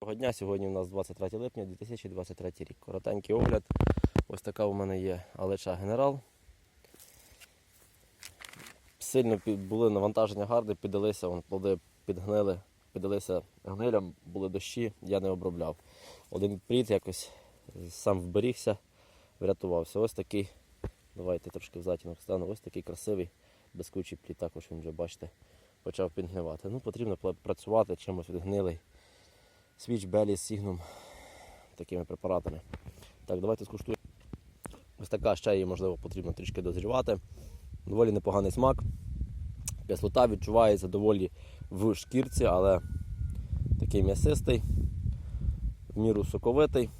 Доброго дня, сьогодні у нас 23 липня 2023 рік. Коротенький огляд. Ось така у мене є алеча генерал. Сильно були навантаження гарди, піддалися, вон, плоди підгнили, піддалися гнилям, були дощі, я не обробляв. Один плід якось сам вберігся, врятувався. Ось такий, давайте трошки в затінок стану, ось такий красивий, безкучий плід, також він вже бачите, почав підгнивати. Ну, потрібно працювати чимось відгнилий. Свіч, Белі, Сігнум такими препаратами. Так, давайте скуштуємо. Ось така ще її, можливо, потрібно трішки дозрівати. Доволі непоганий смак. Кислота відчувається доволі в шкірці, але такий м'ясистий, в міру соковитий.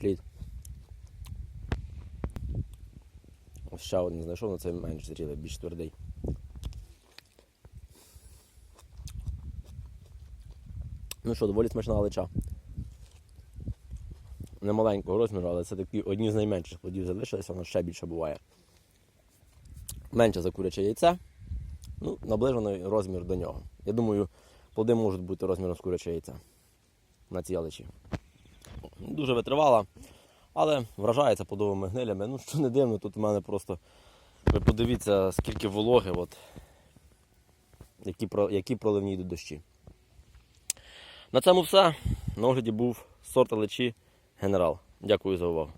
Плід. Ось ще один знайшов, але цей менш зрілий, більш твердий. Ну що, доволі смачна галича. Не маленького розміру, але це такі одні з найменших плодів залишилися, воно ще більше буває. Менше за куряче яйце. Ну, наближений розмір до нього. Я думаю, плоди можуть бути розміром з куряче яйце на цій галичі. Дуже витривала, але вражається плодовими гнилями. Ну, що не дивно, тут у мене просто. Ви подивіться, скільки вологи, от, які, які проливні йдуть дощі. На цьому все. На огляді був сорт лечі генерал. Дякую за увагу.